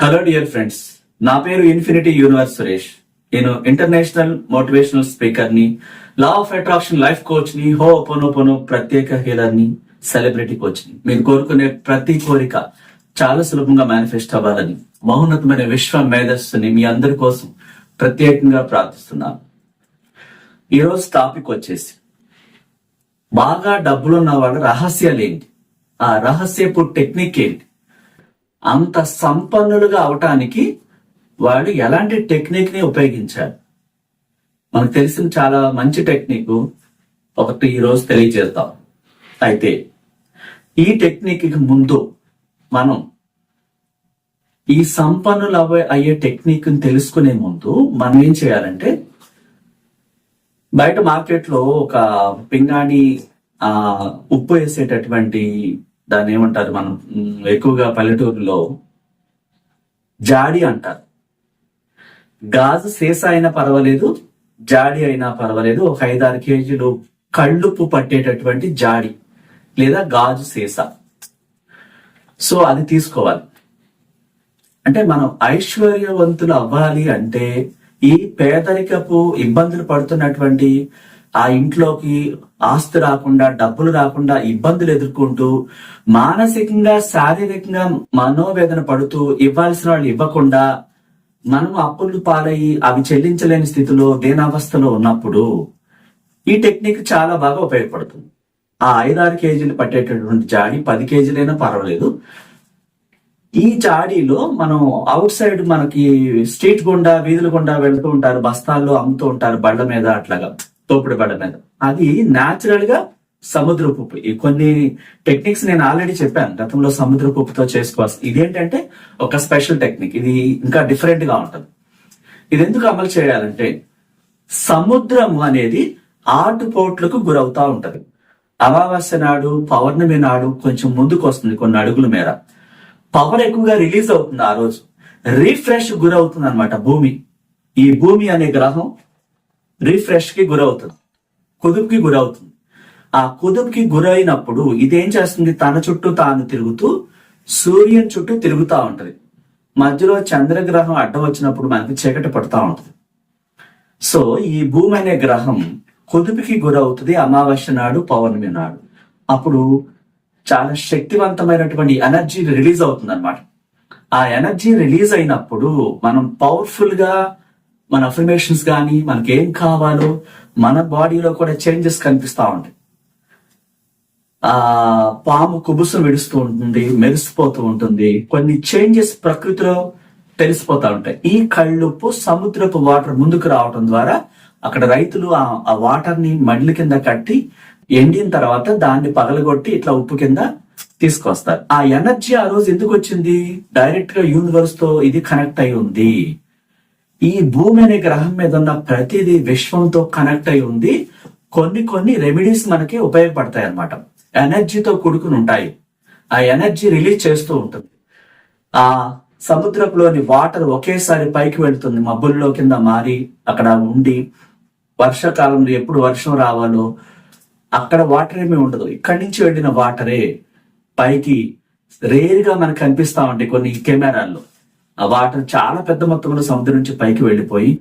Hello dear friends నా పేరు infinity universe Suresh. నేను ఇంటర్నేషనల్ మోటివేషనల్ స్పీకర్ని లా ఆఫ్ అట్రాక్షన్ లైఫ్ కోచ్ని హో పొనో ప్రత్యేక హీలర్ని సెలబ్రిటీ కోచ్ని. మీరు కోరుకునే ప్రతి కోరిక చాలా సులభంగా మేనిఫెస్ట్ అవ్వాలని మహోన్నతమైన విశ్వ మేధస్సుని మీ అందరి కోసం ప్రత్యేకంగా ప్రార్థిస్తున్నాను. ఈరోజు టాపిక్ వచ్చేసి బాగా డబ్బులున్న వాళ్ళ రహస్యాలు ఏంటి? ఆ రహస్యపు టెక్నిక్ ఏంటి? అంత సంపన్నులుగా అవటానికి వాళ్ళు ఎలాంటి టెక్నిక్ని ఉపయోగించారు? మనకు తెలిసిన చాలా మంచి టెక్నిక్ ఒకటి ఈరోజు తెలియజేద్దాం. అయితే ఈ టెక్నిక్కి ముందు మనం ఈ సంపన్నులు అవే అయ్యే టెక్నిక్ని తెలుసుకునే ముందు మనం ఏం చేయాలంటే బయట మార్కెట్లో ఒక పింగాణి ఉప్పు వేసేటటువంటి దాన్ని ఏమంటారు మనం? ఎక్కువగా పల్లెటూరులో జాడి అంటారు. గాజు సీసా అయినా పర్వాలేదు జాడి అయినా పర్వాలేదు ఒక ఐదారు కేజీలు కళ్ళుప్పు పట్టేటటువంటి జాడి లేదా గాజు సీసా. సో అది తీసుకోవాలి. అంటే మనం ఐశ్వర్యవంతులు అవ్వాలి అంటే ఈ పేదరికపు ఇబ్బందులు పడుతున్నటువంటి ఆ ఇంట్లోకి ఆస్తి రాకుండా డబ్బులు రాకుండా ఇబ్బందులు ఎదుర్కొంటూ మానసికంగా శారీరకంగా మనోవేదన పడుతూ ఇవ్వాల్సిన వాళ్ళు ఇవ్వకుండా మనం అప్పులు పాలయ్యి అవి చెల్లించలేని స్థితిలో దేనావస్థలో ఉన్నప్పుడు ఈ టెక్నిక్ చాలా బాగా ఉపయోగపడుతుంది. ఆ ఐదారు కేజీలు పట్టేటటువంటి జాడి పది కేజీలైనా పర్వాలేదు. ఈ జాడీలో మనం అవుట్ సైడ్ మనకి స్ట్రీట్ గుండా వీధుల గుండా వెళ్తూ ఉంటారు బస్తాల్లో అమ్ముతూ ఉంటారు బళ్ళ మీద అట్లాగా. తోపుడు బండ్ల మీద అది న్యాచురల్గా సముద్రపు ఉప్పు ఈ కొన్ని టెక్నిక్స్ నేను ఆల్రెడీ చెప్పాను. గతంలో సముద్రపు ఉప్పుతో చేసుకోవాల్సి ఇదేంటంటే ఒక స్పెషల్ టెక్నిక్ ఇది ఇంకా డిఫరెంట్గా ఉంటుంది. ఇది ఎందుకు అమలు చేయాలంటే సముద్రం అనేది ఆటుపోట్లకు గురవుతా ఉంటది. అమావాస్య నాడు పౌర్ణమి నాడు కొంచెం ముందుకు వస్తుంది కొన్ని అడుగుల మేర. పవర్ ఎక్కువగా రిలీజ్ అవుతుంది ఆ రోజు. రీఫ్రెష్ గురవుతుంది అనమాట భూమి. ఈ భూమి అనే గ్రహం రిఫ్రెష్కి గురవుతుంది. కుదుపుకి గురవుతుంది. ఆ కుదుపుకి గురైనప్పుడు ఇదేం చేస్తుంది? తన చుట్టూ తాను తిరుగుతూ సూర్యుని చుట్టూ తిరుగుతూ ఉంటుంది. మధ్యలో చంద్రగ్రహం అడ్డం వచ్చినప్పుడు మనకి చీకటి పడుతూ ఉంటుంది. సో ఈ భూమి అనే గ్రహం కుదుపుకి గురవుతుంది అమావాస్య నాడు పౌర్ణమి నాడు. అప్పుడు చాలా శక్తివంతమైనటువంటి ఎనర్జీ రిలీజ్ అవుతుంది అనమాట ఆ ఎనర్జీ రిలీజ్ అయినప్పుడు మనం పవర్ఫుల్గా మన అఫర్మేషన్స్ కానీ మనకి ఏం కావాలో మన బాడీలో కూడా చేంజెస్ కనిపిస్తా ఉంటాయి. ఆ పాము కుబుసం విడుస్తూ ఉంటుంది మెరిసిపోతూ ఉంటుంది. కొన్ని చేంజెస్ ప్రకృతిలో తెలిసిపోతూ ఉంటాయి. ఈ కళ్ళుప్పు సముద్రపు వాటర్ ముందుకు రావటం ద్వారా అక్కడ రైతులు ఆ ఆ వాటర్ని మడ్ల కింద కట్టి ఎండిన తర్వాత దాన్ని పగలగొట్టి ఇట్లా ఉప్పు కింద తీసుకొస్తారు. ఆ ఎనర్జీ ఆ రోజు ఎందుకు వచ్చింది? డైరెక్ట్గా యూనివర్స్తో ఇది కనెక్ట్ అయి ఉంది. ఈ భూమి అనే గ్రహం మీద ఉన్న ప్రతిదీ విశ్వంతో కనెక్ట్ అయి ఉంది. కొన్ని కొన్ని రెమెడీస్ మనకి ఉపయోగపడతాయి అన్నమాట. ఎనర్జీతో కూడుకుని ఉంటాయి. ఆ ఎనర్జీ రిలీజ్ చేస్తూ ఉంటుంది. ఆ సముద్రంలోని వాటర్ ఒకేసారి పైకి వెళుతుంది. మబ్బుల్లో కింద మారి అక్కడ ఉండి వర్షాకాలంలో ఎప్పుడు వర్షం రావాలో అక్కడ వాటర్ ఏమీ ఉండదు. ఇక్కడి నుంచి వెళ్ళిన వాటరే పైకి రేర్గా మనకు కనిపిస్తా ఉంటాయి కొన్ని కెమెరాల్లో. వాటర్ చాలా పెద్ద మొత్తంలో సముద్రం నుంచి పైకి వెళ్ళిపోయి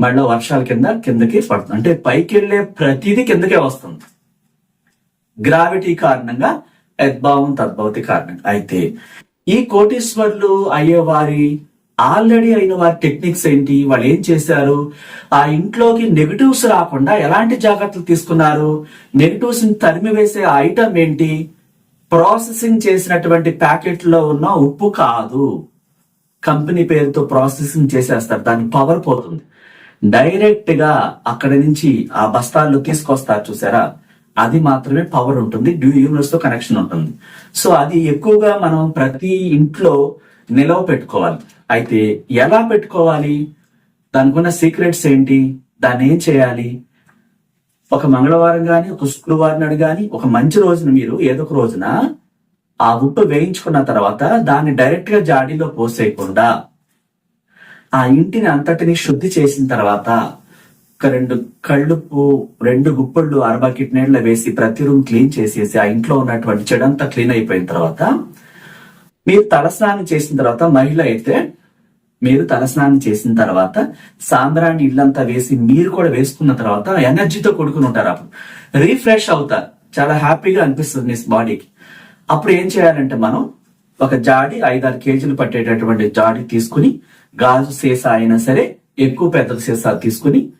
మళ్ళీ వర్షాల కింద కిందకి పడుతుంది. అంటే పైకి వెళ్ళే ప్రతిదీ కిందకే వస్తుంది. గ్రావిటీ కారణంగా యద్భావం తద్భవతి కారణంగా. అయితే ఈ కోటీశ్వర్లు అయ్యేవారి ఆల్రెడీ అయిన వారి టెక్నిక్స్ ఏంటి? వాళ్ళు ఏం చేశారు? ఆ ఇంట్లోకి నెగటివ్స్ రాకుండా ఎలాంటి జాగ్రత్తలు తీసుకున్నారు? నెగటివ్స్ని తరిమి వేసే ఐటమ్ ఏంటి? ప్రాసెసింగ్ చేసినటువంటి ప్యాకెట్లో ఉన్న ఉప్పు కాదు. కంపెనీ పేరుతో ప్రాసెసింగ్ చేసేస్తారు. దాని పవర్ పోతుంది. డైరెక్ట్గా అక్కడ నుంచి ఆ బస్తాల్లో తీసుకొస్తారు చూసారా? అది మాత్రమే పవర్ ఉంటుంది. డ్యూ యూనివర్స్తో కనెక్షన్ ఉంటుంది. సో అది ఎక్కువగా మనం ప్రతి ఇంట్లో నిలవ పెట్టుకోవాలి. అయితే ఎలా పెట్టుకోవాలి? దానికున్న సీక్రెట్స్ ఏంటి? దాన్ని ఏం చేయాలి? ఒక మంగళవారం కానీ ఒక శుక్రవారం నాడు కానీ ఒక మంచి రోజున మీరు ఏదో ఒక రోజున ఆ ఉప్పు వేయించుకున్న తర్వాత దాన్ని డైరెక్ట్గా జాడీలో పోసేయకుండా ఆ ఇంటిని అంతటిని శుద్ధి చేసిన తర్వాత ఒక రెండు కళ్ళుప్పు రెండు గుప్పళ్ళు అరబకెట్ నీళ్ళ వేసి ప్రతి రూమ్ క్లీన్ చేసేసి ఆ ఇంట్లో ఉన్నటువంటి చెడంతా క్లీన్ అయిపోయిన తర్వాత మీరు తలస్నానం చేసిన తర్వాత మహిళ అయితే మీరు తలస్నానం చేసిన తర్వాత సాంబ్రాన్ని ఇల్లంతా వేసి మీరు కూడా వేసుకున్న తర్వాత ఎనర్జీతో కొడుకుని ఉంటారు అప్పుడు. రీఫ్రెష్ అవుతారు. చాలా హ్యాపీగా అనిపిస్తుంది మీ బాడీకి. అప్పుడు ఏం చేయాలంటే మనం ఒక జాడి ఐదారు కేజీలు పట్టేటటువంటి జాడి తీసుకుని గాజు సీసా అయినా సరే ఎక్కువ పెద్ద సీసా తీసుకుని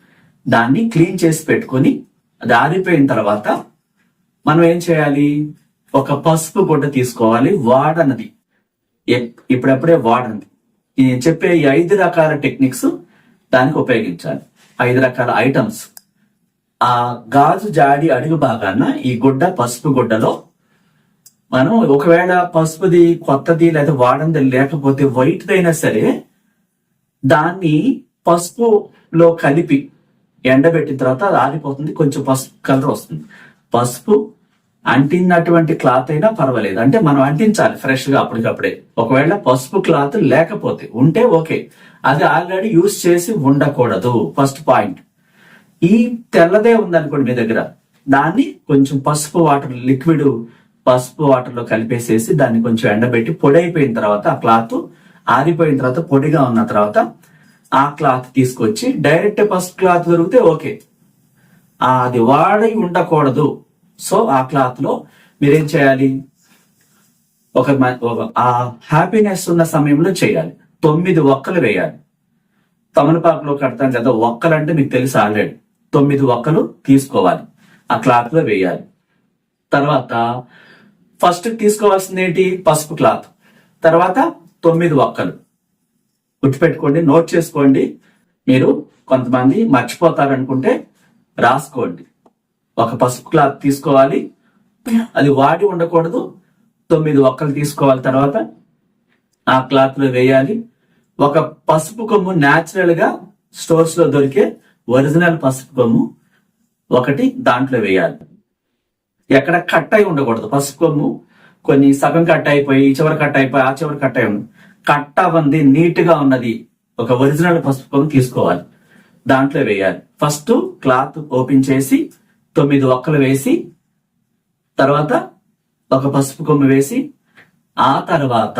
దాన్ని క్లీన్ చేసి పెట్టుకొని అది ఆరిపోయిన తర్వాత మనం ఏం చేయాలి? ఒక పసుపు గుడ్డ తీసుకోవాలి వాడనది ఎప్- ఇప్పుడప్పుడే వాడనది నేను చెప్పే ఈ ఐదు రకాల టెక్నిక్స్ దానికి ఉపయోగించాలి. ఐదు రకాల ఐటమ్స్. ఆ గాజు జాడి అడుగు భాగాన ఈ గుడ్డ పసుపు గుడ్డలో మనం ఒకవేళ పసుపుది కొత్తది లేదా వాడంది లేకపోతే వైట్ అయినా సరే దాన్ని పసుపులో కలిపి ఎండబెట్టిన తర్వాత అది ఆరిపోతుంది. కొంచెం పసుపు కలర్ వస్తుంది. పసుపు అంటినటువంటి క్లాత్ అయినా పర్వాలేదు. అంటే మనం అంటించాలి ఫ్రెష్గా అప్పటికప్పుడే. ఒకవేళ పసుపు క్లాత్ లేకపోతే ఉంటే ఓకే. అది ఆల్రెడీ యూజ్ చేసి ఉండకూడదు. First point. ఈ తెల్లదే ఉందనుకోండి మీ దగ్గర. దాన్ని కొంచెం పసుపు వాటర్ లిక్విడ్ పసుపు వాటర్లో కలిపేసేసి దాన్ని కొంచెం ఎండబెట్టి పొడి అయిపోయిన తర్వాత ఆ క్లాత్ ఆరిపోయిన తర్వాత పొడిగా ఉన్న తర్వాత ఆ క్లాత్ తీసుకొచ్చి డైరెక్ట్ పసుపు క్లాత్ దొరికితే ఓకే. అది వాడి ఉండకూడదు. సో ఆ క్లాత్లో మీరేం చేయాలి? ఒక మ- ఒక- ఆ హ్యాపీనెస్ ఉన్న సమయంలో చేయాలి. తొమ్మిది ఒక్కలు వేయాలి. తమలపాకులో కడతాం కదా ఒక్కలు అంటే మీకు తెలుసు ఆల్రెడీ. తొమ్మిది ఒక్కలు తీసుకోవాలి. ఆ క్లాత్లో వేయాలి. తర్వాత ఫస్ట్ తీసుకోవాల్సింది ఏంటి? పసుపు క్లాత్. తర్వాత తొమ్మిది ఒక్కలు. గుర్తుపెట్టుకోండి నోట్ చేసుకోండి. మీరు కొంతమంది మర్చిపోతారనుకుంటే రాసుకోండి. ఒక పసుపు క్లాత్ తీసుకోవాలి. అది వాడి ఉండకూడదు. తొమ్మిది ఒక్కలు తీసుకోవాలి తర్వాత ఆ క్లాత్లో వేయాలి. ఒక పసుపు కొమ్ము న్యాచురల్గా స్టోర్స్లో దొరికే ఒరిజినల్ పసుపు కొమ్ము ఒకటి దాంట్లో వేయాలి. ఎక్కడ కట్ అయి ఉండకూడదు. పసుపు కొమ్ము కొన్ని సగం కట్ అయిపోయి ఈ చివరి కట్ అయిపోయి ఆ చివరి కట్ అయి ఉంది కట్ అవ్వంది నీట్గా ఉన్నది. ఒక ఒరిజినల్ పసుపు కొమ్ము తీసుకోవాలి. దాంట్లో వేయాలి. ఫస్ట్ క్లాత్ ఓపెన్ చేసి తొమ్మిది ఒక్కలు వేసి తర్వాత ఒక పసుపు కొమ్ము వేసి ఆ తర్వాత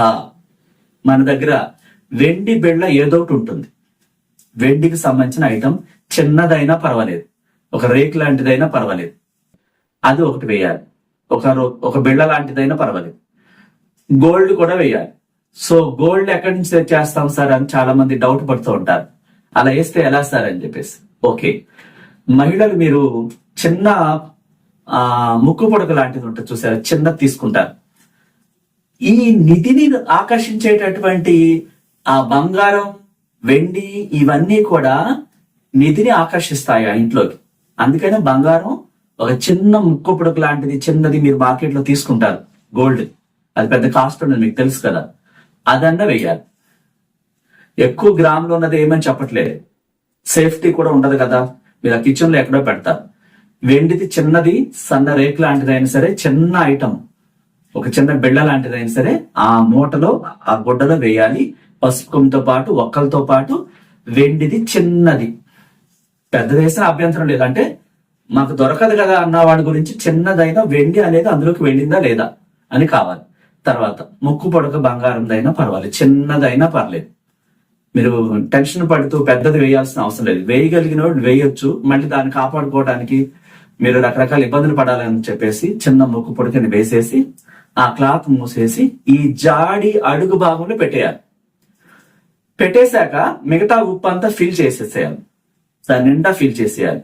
మన దగ్గర వెండి బిళ్ళ ఏదో ఒకటి ఉంటుంది. వెండికి సంబంధించిన ఐటమ్ చిన్నదైనా పర్వాలేదు. ఒక రేక్ లాంటిదైనా పర్వాలేదు. అది ఒకటి వేయాలి. ఒక ఒక బిళ్ళ లాంటిదైనా పర్వాలేదు. గోల్డ్ కూడా వేయాలి. సో గోల్డ్ ఎక్కడి నుంచి చేస్తాం సార్ అని చాలా మంది డౌట్ పడుతూ ఉంటారు. అలా వేస్తే ఎలా సార్ అని చెప్పేసి. ఓకే. మహిళలు మీరు చిన్న ఆ ముక్కు పొడక లాంటిది ఉంటుంది చూసారా? చిన్నది తీసుకుంటారు. ఈ నిధిని ఆకర్షించేటటువంటి ఆ బంగారం వెండి ఇవన్నీ కూడా నిధిని ఆకర్షిస్తాయి ఆ ఇంట్లోకి. అందుకనే బంగారం ఒక చిన్న ముక్కుపుడక లాంటిది చిన్నది మీరు మార్కెట్లో తీసుకుంటారు. గోల్డ్ అది పెద్ద కాస్ట్ ఉండదు మీకు తెలుసు కదా. అదన్నా వెయ్యాలి. ఎక్కువ గ్రాములు ఉన్నది ఏమని చెప్పట్లేదు. సేఫ్టీ కూడా ఉండదు కదా. మీరు ఆ కిచెన్లో ఎక్కడో పెడతారు. వెండిది చిన్నది సన్న రేక్ లాంటిదైనా సరే చిన్న ఐటమ్ ఒక చిన్న బిళ్ళ లాంటిదైనా సరే ఆ మూటలో ఆ గుడ్డలో వేయాలి. పసుపు పాటు ఒక్కలతో పాటు వెండిది చిన్నది. పెద్ద వేసిన అభ్యంతరం లేదు. అంటే మాకు దొరకదు కదా అన్న వాడి గురించి చిన్నదైనా వెండి అనేది అందులోకి వెళ్ళిందా లేదా అని కావాలి. తర్వాత ముక్కు పొడక బంగారందైనా పర్వాలేదు చిన్నదైనా పర్లేదు. మీరు టెన్షన్ పడుతూ పెద్దది వేయాల్సిన అవసరం లేదు. వేయగలిగిన వాడు వేయొచ్చు మళ్ళీ దాన్ని కాపాడుకోవడానికి మీరు రకరకాల ఇబ్బందులు పడాలని చెప్పేసి చిన్న ముక్కు పొడకని వేసేసి ఆ క్లాత్ మూసేసి ఈ జాడి అడుగు భాగంలో పెట్టేయాలి. పెట్టేశాక మిగతా ఉప్పు అంతా ఫిల్ చేసేసేయాలి. దాని నిండా ఫిల్ చేసేయాలి.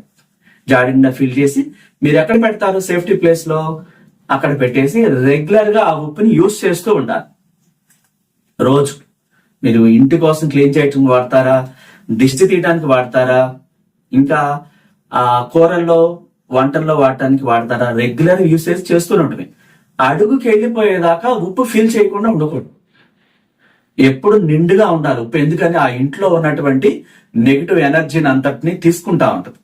జాడి ఫిల్ చేసి మీరు ఎక్కడ పెడతారు? సేఫ్టీ ప్లేస్లో అక్కడ పెట్టేసి రెగ్యులర్గా ఆ ఉప్పుని యూస్ చేస్తూ ఉండాలి. రోజు మీరు ఇంటి కోసం క్లీన్ చేయడానికి వాడతారా? దిష్టి తీయడానికి వాడతారా? ఇంకా ఆ కూరల్లో వంటల్లో వాడటానికి వాడతారా? రెగ్యులర్ యూసేజ్ చేస్తూనే ఉంటుంది. అడుగుకి వెళ్ళిపోయేదాకా ఉప్పు ఫిల్ చేయకుండా ఉండకూడదు. ఎప్పుడు నిండుగా ఉండాలి ఉప్పు. ఎందుకని ఆ ఇంట్లో ఉన్నటువంటి నెగిటివ్ ఎనర్జీని అంతటిని తీసుకుంటా ఉంటుంది.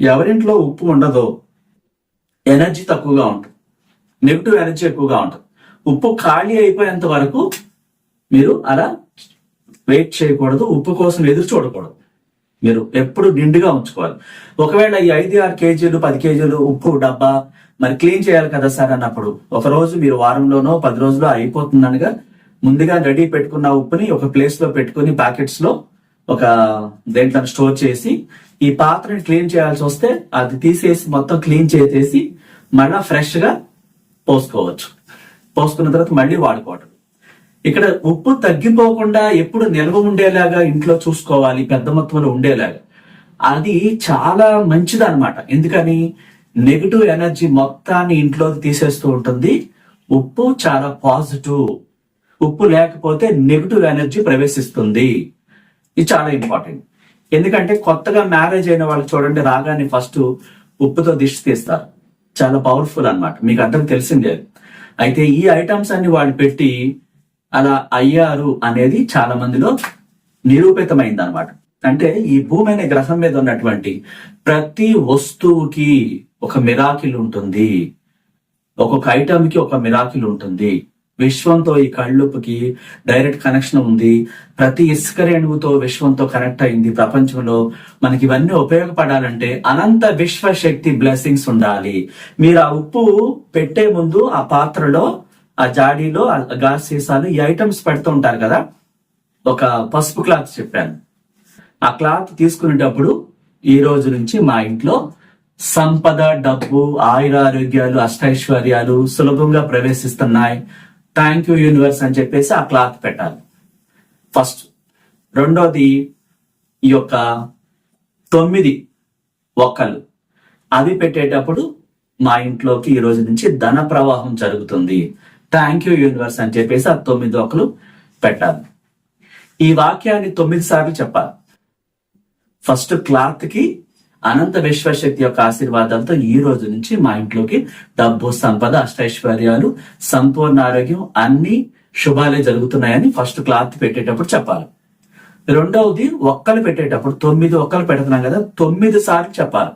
ఎవరింట్లో ఉప్పు ఉండదో ఎనర్జీ తక్కువగా ఉంటుంది. నెగిటివ్ ఎనర్జీ ఎక్కువగా ఉంటుంది. ఉప్పు ఖాళీ అయిపోయేంత వరకు మీరు అలా వెయిట్ చేయకూడదు ఉప్పు కోసం ఎదురు చూడకూడదు. మీరు ఎప్పుడు నిండుగా ఉంచుకోవాలి. ఒకవేళ ఈ ఐదు ఆరు కేజీలు పది కేజీలు ఉప్పు డబ్బా మరి క్లీన్ చేయాలి కదా సార్ అన్నప్పుడు ఒక రోజు మీరు వారంలోనో పది రోజుల్లో అయిపోతుందనగా ముందుగా రెడీ పెట్టుకున్న ఉప్పుని ఒక ప్లేస్లో పెట్టుకుని ప్యాకెట్స్లో ఒక దేంట్లో స్టోర్ చేసి ఈ పాత్రని క్లీన్ చేయాల్సి వస్తే అది తీసేసి మొత్తం క్లీన్ చేసేసి మళ్ళా ఫ్రెష్గా పోసుకోవచ్చు. పోసుకున్న తర్వాత మళ్ళీ వాడుకోవటం. ఇక్కడ ఉప్పు తగ్గిపోకుండా ఎప్పుడు నిల్వ ఉండేలాగా ఇంట్లో చూసుకోవాలి పెద్ద మొత్తంలో ఉండేలాగా. అది చాలా మంచిది అనమాట ఎందుకని? నెగిటివ్ ఎనర్జీ మొత్తాన్ని ఇంట్లోకి తీసేస్తూ ఉంటుంది. ఉప్పు చాలా పాజిటివ్. ఉప్పు లేకపోతే నెగిటివ్ ఎనర్జీ ప్రవేశిస్తుంది. ఇది చాలా ఇంపార్టెంట్. ఎందుకంటే కొత్తగా మ్యారేజ్ అయిన వాళ్ళు చూడండి రాగానే ఫస్ట్ ఉప్పుతో దిష్టి తీస్తారు. చాలా పవర్ఫుల్ అన్నమాట. మీకు అర్థం తెలిసిందే. అయితే ఈ ఐటమ్స్ అన్ని వాళ్ళు పెట్టి అలా అయ్యారు అనేది చాలా మందిలో నిరూపితమైంది అనమాట అంటే ఈ భూమి అనే గ్రహం మీద ఉన్నటువంటి ప్రతి వస్తువుకి ఒక మిరాకిల్ ఉంటుంది. ఒక్కొక్క ఐటమ్కి ఒక మిరాకిల్ ఉంటుంది. విశ్వంతో ఈ కళ్ళుపుకి డైరెక్ట్ కనెక్షన్ ఉంది. ప్రతి ఇసుక రేణువుతో విశ్వంతో కనెక్ట్ అయింది ప్రపంచంలో. మనకి ఇవన్నీ ఉపయోగపడాలంటే అనంత విశ్వశక్తి బ్లెస్సింగ్స్ ఉండాలి. మీరు ఆ ఉప్పు పెట్టే ముందు ఆ పాత్రలో ఆ జాడీలో ఆ గాజు సీసాలు ఈ ఐటమ్స్ పెడుతూ ఉంటారు కదా. ఒక పసుపు క్లాత్ చెప్పాను. ఆ క్లాత్ తీసుకునేటప్పుడు ఈ రోజు నుంచి మా ఇంట్లో సంపద డబ్బు ఆయుర ఆరోగ్యాలు అష్టైశ్వర్యాలు సులభంగా ప్రవేశిస్తున్నాయి. థ్యాంక్ యూ యూనివర్స్ అని చెప్పేసి ఆ క్లాత్ పెట్టాలి. ఫస్ట్ రెండోది ఈ యొక్క తొమ్మిది ఒక్కలు అవి పెట్టేటప్పుడు మా ఇంట్లోకి ఈ రోజు నుంచి ధన ప్రవాహం జరుగుతుంది. థ్యాంక్ యూ యూనివర్స్ అని చెప్పేసి ఆ తొమ్మిది ఒక్కలు పెట్టాలి. ఈ వాక్యాన్ని తొమ్మిది సార్లు చెప్పాలి. ఫస్ట్ క్లాత్కి అనంత విశ్వశక్తి యొక్క ఆశీర్వాదాలతో ఈ రోజు నుంచి మా ఇంట్లోకి డబ్బు సంపద అష్టైశ్వర్యాలు సంపూర్ణ ఆరోగ్యం అన్ని శుభాలే జరుగుతున్నాయని ఫస్ట్ క్లాత్ పెట్టేటప్పుడు చెప్పాలి. రెండవది ఒక్కలు పెట్టేటప్పుడు తొమ్మిది ఒక్కలు పెడుతున్నాం కదా తొమ్మిది సార్లు చెప్పాలి.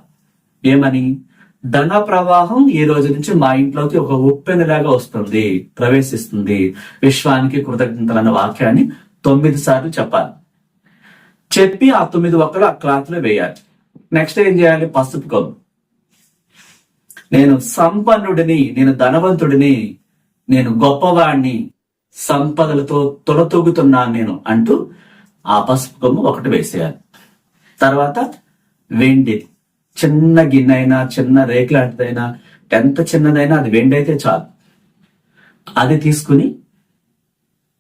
ఏమని? ధన ప్రవాహం ఈ రోజు నుంచి మా ఇంట్లోకి ఒక ఉప్పెనలాగా వస్తుంది ప్రవేశిస్తుంది. విశ్వానికి కృతజ్ఞతలు అన్న వాక్యాన్ని తొమ్మిది సార్లు చెప్పాలి. చెప్పి ఆ తొమ్మిది ఒక్కలు ఆ క్లాత్లో వేయాలి. నెక్స్ట్ ఏం చేయాలి? పసుపు కొమ్ము నేను సంపన్నుడిని నేను ధనవంతుడిని నేను గొప్పవాడిని సంపదలతో తొలతూగుతున్నాను నేను అంటూ ఆ పసుపు కొమ్ము ఒకటి వేసేయాలి. తర్వాత వెండి. చిన్న గిన్నె అయినా చిన్న రేకు లాంటిదైనా ఎంత చిన్నదైనా అది వెండి అయితే చాలు. అది తీసుకుని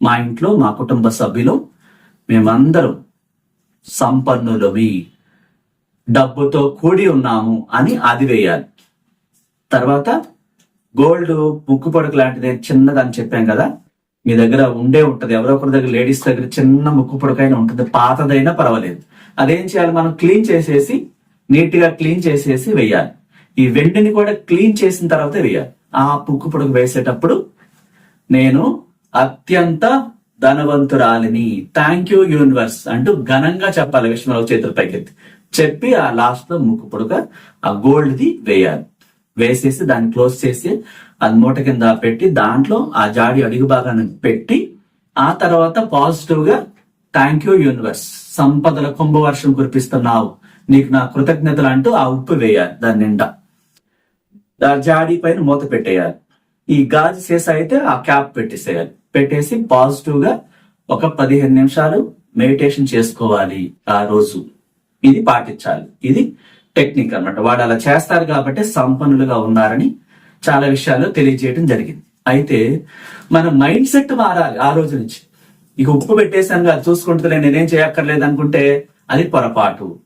మా ఇంట్లో మా కుటుంబ సభ్యులు మేమందరం సంపన్నులవి డబ్బుతో కూడి ఉన్నాము అని అది వేయాలి తర్వాత గోల్డ్ ముక్కు పొడక లాంటిది చిన్నది అని చెప్పాం కదా మీ దగ్గర ఉండే ఉంటుంది. ఎవరో ఒకరి దగ్గర లేడీస్ దగ్గర చిన్న ముక్కు పొడకైనా ఉంటుంది. పాతదైనా పర్వాలేదు. అదేం చేయాలి? మనం క్లీన్ చేసేసి నీట్గా క్లీన్ చేసేసి వేయాలి. ఈ వెండిని కూడా క్లీన్ చేసిన తర్వాత వేయాలి. ఆ ముక్కు పొడక వేసేటప్పుడు నేను అత్యంత ధనవంతురాలిని. థ్యాంక్ యూ యూనివర్స్ అంటూ ఘనంగా చెప్పాలి విష్ణురావు చేతుల పైకెత్తి. చెప్పి ఆ లాస్ట్లో ముక్కు పొడుక ఆ గోల్డ్ ది వేయాలి. వేసేసి దాన్ని క్లోజ్ చేసి అది మూట కింద పెట్టి దాంట్లో ఆ జాడి అడుగు భాగాన్ని పెట్టి ఆ తర్వాత పాజిటివ్గా థ్యాంక్ యూ యూనివర్స్ సంపదల కుంభవర్షం కురిపిస్తున్నావు. నీకు నా కృతజ్ఞతలు అంటూ ఆ ఉప్పు వేయాలి దాని నిండా. ఆ జాడీ పైన మూత పెట్టేయాలి. ఈ గాజు సీసా అయితే ఆ క్యాప్ పెట్టేసేయాలి. పెట్టేసి పాజిటివ్గా ఒక పదిహేను నిమిషాలు మెడిటేషన్ చేసుకోవాలి ఆ రోజు. ఇది పాటించాలి. ఇది టెక్నిక్ అన్నమాట. వాడు అలా చేస్తారు కాబట్టి సంపన్నులుగా ఉన్నారని చాలా విషయాలు తెలియజేయడం జరిగింది. అయితే మన మైండ్ సెట్ మారాలి ఆ రోజు నుంచి. ఇక ఉప్పు పెట్టేసాను కాదు చూసుకుంటే నేనేం చేయక్కర్లేదు అనుకుంటే అది పొరపాటు.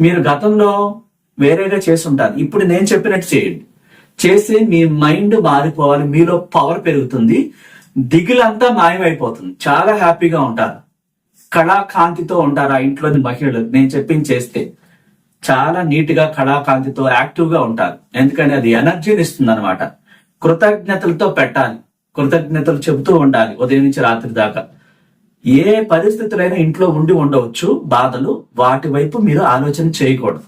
మీరు గతంలో వేరేగా చేసి ఉంటారు ఇప్పుడు నేను చెప్పినట్టు చేయండి. చేసి మీ మైండ్ మారిపోవాలి మీలో పవర్ పెరుగుతుంది దిగులంతా మాయమైపోతుంది. చాలా హ్యాపీగా ఉంటారు. కళాకాంతితో ఉంటారు ఆ ఇంట్లోని మహిళలు. నేను చెప్పింది చేస్తే చాలా నీట్గా కళాకాంతితో యాక్టివ్గా ఉంటారు. ఎందుకంటే అది ఎనర్జీని ఇస్తుంది అనమాట కృతజ్ఞతలతో పెట్టాలి. కృతజ్ఞతలు చెబుతూ ఉండాలి ఉదయం నుంచి రాత్రి దాకా. ఏ పరిస్థితులైనా ఇంట్లో ఉండి ఉండవచ్చు బాధలు. వాటి వైపు మీరు ఆలోచన చేయకూడదు.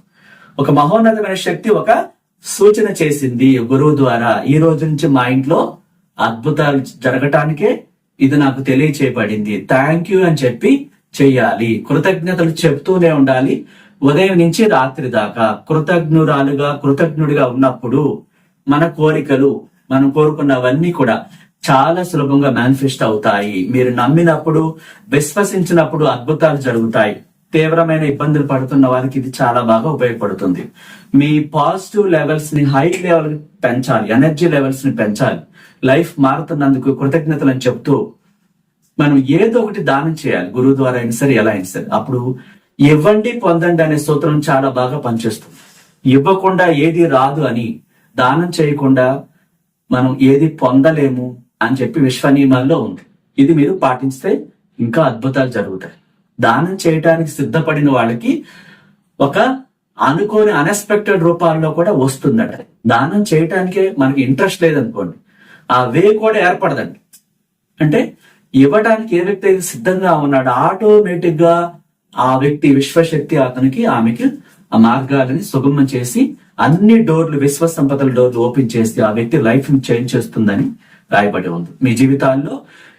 ఒక మహోన్నతమైన శక్తి ఒక సూచన చేసింది గురువు ద్వారా. ఈ రోజు నుంచి మా ఇంట్లో అద్భుతాలు జరగటానికే ఇది నాకు తెలియచేయబడింది. థ్యాంక్ యూ అని చెప్పి చేయాలి. కృతజ్ఞతలు చెప్తూనే ఉండాలి. ఉదయం నుంచి రాత్రి దాకా కృతజ్ఞురాలుగా కృతజ్ఞుడిగా ఉన్నప్పుడు మన కోరికలు మనం కోరుకున్నవన్నీ కూడా చాలా సులభంగా మేనిఫెస్ట్ అవుతాయి. మీరు నమ్మినప్పుడు విశ్వసించినప్పుడు అద్భుతాలు జరుగుతాయి. తీవ్రమైన ఇబ్బందులు పడుతున్న వారికి ఇది చాలా బాగా ఉపయోగపడుతుంది. మీ పాజిటివ్ లెవెల్స్ని హై లెవెల్ పెంచాలి. ఎనర్జీ లెవెల్స్ని పెంచాలి. లైఫ్ మారుతున్నందుకు కృతజ్ఞతలను చెప్తూ మనం ఏదో ఒకటి దానం చేయాలి. గురువు ద్వారా అయినా సరే ఎలా అయినా సరే. అప్పుడు ఇవ్వండి పొందండి అనే సూత్రం చాలా బాగా పనిచేస్తుంది. ఇవ్వకుండా ఏది రాదు అని దానం చేయకుండా మనం ఏది పొందలేము అని చెప్పి విశ్వనియమాల్లో ఉంది. ఇది మీరు పాటిస్తే ఇంకా అద్భుతాలు జరుగుతాయి. దానం చేయటానికి సిద్ధపడిన వాళ్ళకి ఒక అనుకోని అన్ఎక్స్పెక్టెడ్ రూపాల్లో కూడా వస్తుందట. దానం చేయటానికే మనకి ఇంట్రెస్ట్ లేదనుకోండి. ఆ వే కూడా ఏర్పడదండి. అంటే ఇవ్వడానికి ఏ వ్యక్తి అయితే సిద్ధంగా ఉన్నాడో ఆటోమేటిక్గా ఆ వ్యక్తి విశ్వశక్తి అతనికి ఆమెకి ఆ మార్గాలని సుగమం చేసి అన్ని డోర్లు విశ్వ సంపదల డోర్లు ఓపెన్ చేసి ఆ వ్యక్తి లైఫ్ని చేంజ్ చేస్తుందని రాయబడి ఉంది. మీ జీవితాల్లో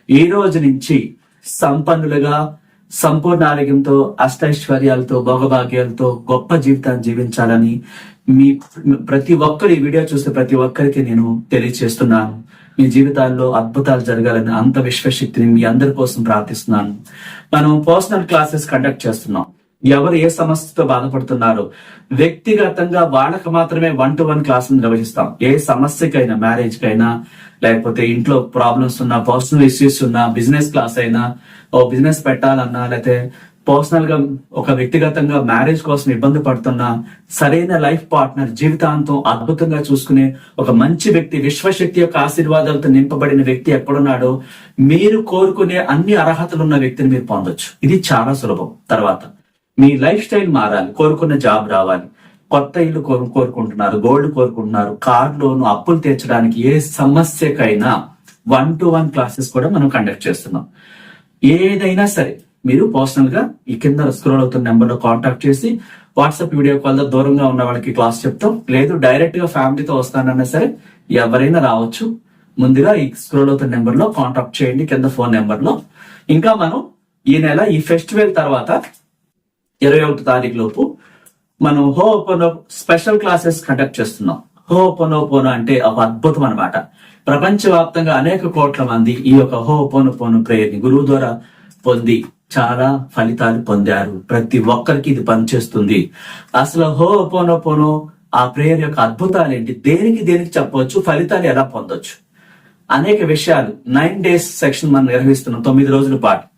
ఈ రోజు నుంచి సంపన్నులుగా సంపూర్ణ ఆరోగ్యంతో అష్టైశ్వర్యాలతో భోగభాగ్యాలతో గొప్ప జీవితాన్ని జీవించాలని మీ ప్రతి ఒక్కరు ఈ వీడియో చూసే ప్రతి ఒక్కరికి నేను తెలియజేస్తున్నాను. మీ జీవితాల్లో అద్భుతాలు జరగాలని అంత విశ్వశక్తిని మీ అందరి కోసం ప్రార్థిస్తున్నాను. మనం పర్సనల్ క్లాసెస్ కండక్ట్ చేస్తున్నాం. ఎవరు ఏ సమస్యతో బాధపడుతున్నారో వ్యక్తిగతంగా వాళ్ళకి మాత్రమే వన్ టు వన్ క్లాస్ నిర్వహిస్తాం. ఏ సమస్యకైనా మ్యారేజ్ కైనా లేకపోతే ఇంట్లో ప్రాబ్లమ్స్ ఉన్నా పర్సనల్ ఇష్యూస్ ఉన్నా బిజినెస్ క్లాస్ అయినా ఓ బిజినెస్ పెట్టాలన్నా లేకపోతే పర్సనల్గా ఒక వ్యక్తిగతంగా మ్యారేజ్ కోసం ఇబ్బంది పడుతున్నా సరైన లైఫ్ పార్ట్నర్ జీవితాంతం అద్భుతంగా చూసుకునే ఒక మంచి వ్యక్తి విశ్వశక్తి యొక్క ఆశీర్వాదాలతో నింపబడిన వ్యక్తి ఎక్కడున్నాడో మీరు కోరుకునే అన్ని అర్హతలు ఉన్న వ్యక్తిని మీరు పొందొచ్చు. ఇది చాలా సులభం. తర్వాత మీ లైఫ్ స్టైల్ మారాలి. కోరుకున్న జాబ్ రావాలి. కొత్త ఇల్లు కోరు కోరుకుంటున్నారు. గోల్డ్ కోరుకుంటున్నారు. కార్ లోను అప్పులు తీర్చడానికి ఏ సమస్యకైనా వన్ టు వన్ క్లాసెస్ కూడా మనం కండక్ట్ చేస్తున్నాం. ఏదైనా సరే మీరు పర్సనల్గా ఈ కింద స్క్రోల్ అవుతున్న నెంబర్లో కాంటాక్ట్ చేసి వాట్సాప్ వీడియో కాల్తో దూరంగా ఉన్న వాళ్ళకి క్లాస్ చెప్తాం. లేదు డైరెక్ట్గా ఫ్యామిలీతో వస్తానన్నా సరే ఎవరైనా రావచ్చు. ముందుగా ఈ స్క్రోల్ అవుతున్న నెంబర్లో కాంటాక్ట్ చేయండి కింద ఫోన్ నెంబర్లో. ఇంకా మనం ఈ నెల ఈ ఫెస్టివల్ తర్వాత ఇరవై ఒకటి తారీఖు లోపు మనం హో పోనో స్పెషల్ క్లాసెస్ కండక్ట్ చేస్తున్నాం. హో పోనో పోనో అంటే ఒక అద్భుతం అనమాట ప్రపంచవ్యాప్తంగా అనేక కోట్ల మంది ఈ యొక్క హో పోనో పోనో ప్రేయర్ని గురువు ద్వారా పొంది చాలా ఫలితాలు పొందారు. ప్రతి ఒక్కరికి ఇది పనిచేస్తుంది. అసలు హో పోనో పోనో ఆ ప్రేయర్ యొక్క అద్భుతాలు ఏంటి? దేనికి దేనికి చెప్పవచ్చు? ఫలితాలు ఎలా పొందొచ్చు? అనేక విషయాలు. నైన్ డేస్ సెక్షన్ మనం నిర్వహిస్తున్నాం తొమ్మిది రోజుల పాటు.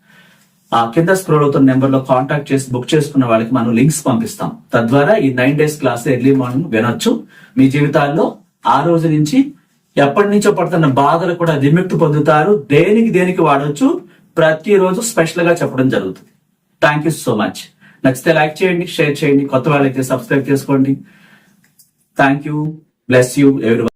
ఆ కింద స్క్రోల్ అవుతున్న నెంబర్లో కాంటాక్ట్ చేసి బుక్ చేసుకున్న వాళ్ళకి మనం లింక్స్ పంపిస్తాం. తద్వారా ఈ nine days class early morning వినొచ్చు. మీ జీవితాల్లో ఆ రోజు నుంచి ఎప్పటి నుంచో పడుతున్న బాధలు కూడా విముక్తి పొందుతారు. దేనికి దేనికి వాడొచ్చు? ప్రతిరోజు స్పెషల్గా చెప్పడం జరుగుతుంది. థ్యాంక్ యూ సో మచ్ నచ్చితే లైక్ చేయండి షేర్ చేయండి కొత్త వాళ్ళైతే సబ్స్క్రైబ్ చేసుకోండి. థ్యాంక్ యూ బ్లెస్ యూ ఎవరి